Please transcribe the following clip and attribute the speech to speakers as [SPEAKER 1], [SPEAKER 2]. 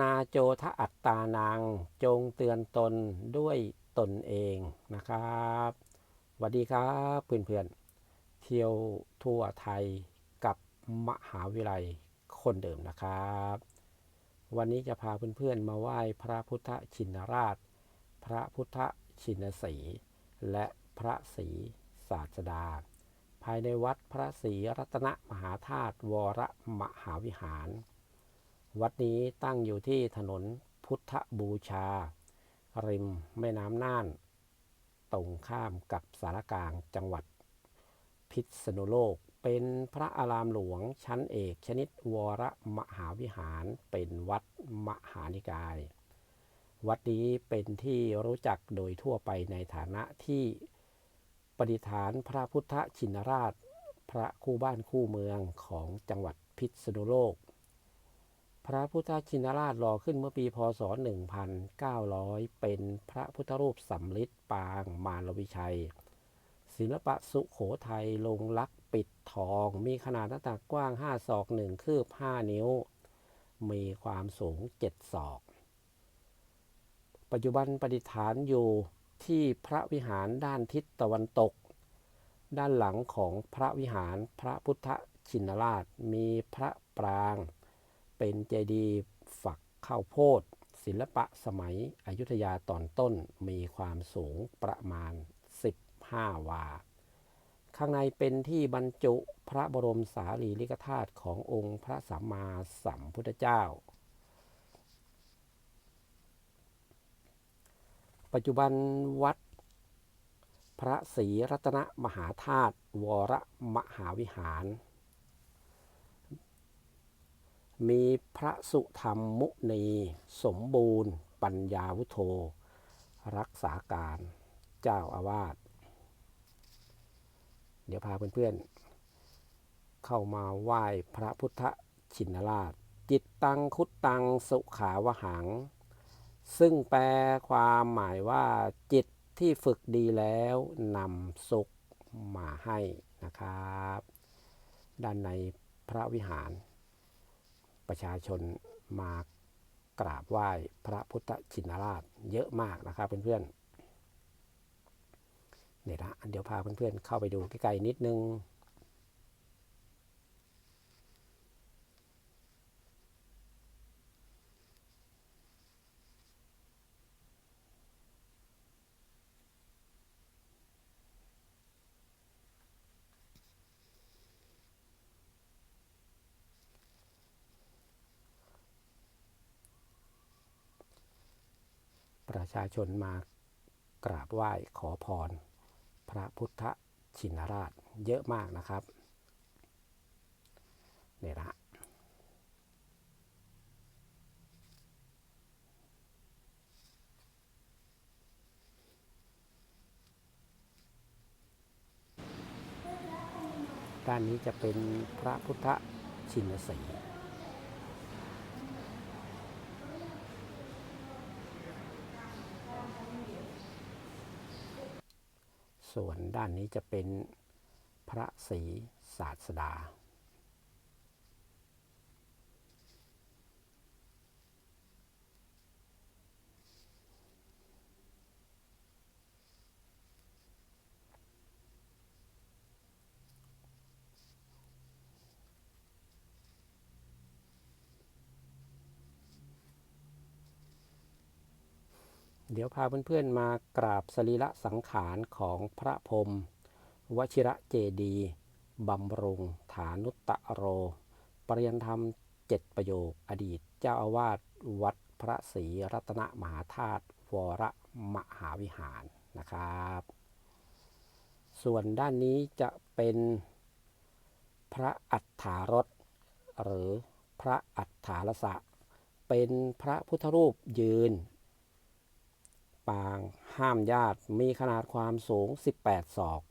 [SPEAKER 1] นาโจทะอัตตานัง จงเตือนตนด้วยตนเองนะครับสวัสดีครับเพื่อนๆ เที่ยวทั่วไทยกับมหาวิทยาลัยคนเดิมนะครับ วันนี้จะพาเพื่อนๆมาไหว้พระพุทธชินราช พระพุทธชินสีและพระศรีศาสดา ภายในวัดพระศรีรัตนมหาธาตุวรมหาวิหาร วัดนี้ตั้งอยู่ที่ถนนพุทธบูชา ริมแม่น้ำน่าน ตรงข้ามกับสารกลางจังหวัด พิษณุโลกเป็นพระอารามหลวงชั้นเอกชนิดวรมหาวิหารเป็นวัดมหานิกาย วัดนี้เป็นที่รู้จักโดยทั่วไปในฐานะที่ประดิฐานพระพุทธชินราช พระคู่บ้านคู่เมืองของจังหวัดพิษณุโลก พระพุทธชินราชหล่อขึ้นเมื่อปีพศ 1900 เป็นพระพุทธรูปสำริดปางมารวิชัย ศิลปะสุขโขทัยลงลักปิดทอง มีขนาดหน้าตักกว้าง 5 ศอก 1 คืบ 5 นิ้ว มีความสูง 7 ศอก ปัจจุบันประดิษฐานอยู่ที่พระวิหารด้านทิศตะวันตก ด้านหลังของพระวิหารพระพุทธชินราชมีพระปราง เป็นเจดีย์ฝักข้าวโพด ศิลปะสมัยอยุธยาตอนต้นมีความสูงประมาณ 15 วา ข้างในเป็นที่บรรจุพระบรมสารีริกธาตุขององค์พระสัมมาสัมพุทธเจ้า ปัจจุบันวัดพระศรีรัตนมหาธาตุวรมหาวิหาร มีพระสุธรรมมุนีสมบูรณ์ ปัญญาวุโธ รักษาการเจ้าอาวาส เดี๋ยวพาเพื่อนๆ เข้ามาไหว้พระพุทธชินราช จิตตังคุตตังสุขาวหัง ซึ่งแปลความหมายว่าจิตที่ฝึกดีแล้วนำสุขมาให้นะครับ ด้านในพระวิหาร ประชาชนมากราบไหว้พระพุทธชินราชเยอะมากนะครับเพื่อนๆเนี่ยนะเดี๋ยวพาเพื่อนๆเข้าไปดูใกล้ๆนิดนึง ประชาชนมากราบไหว้ขอพร พระพุทธชินราชเยอะมากนะครับเนี่ยนะด้านนี้จะเป็นพระพุทธชินสี ส่วนด้านนี้จะเป็นพระศรีศาสดา เดี๋ยวพาเพื่อนๆมากราบสรีระสังขารของพระพรมวชิระเจดีบำรุง ฐานุตตะโร ปริยนธรรมเจ็ดประโยค อดีตเจ้าอาวาสวัดพระศรีรัตนมหาธาตุวรมหาวิหารนะครับ ส่วนด้านนี้จะเป็นพระอัฏฐารสหรือพระอัฏฐารสะ เป็นพระพุทธรูปยืน ปาง ห้ามญาติ มีขนาดความสูง 18 ศอก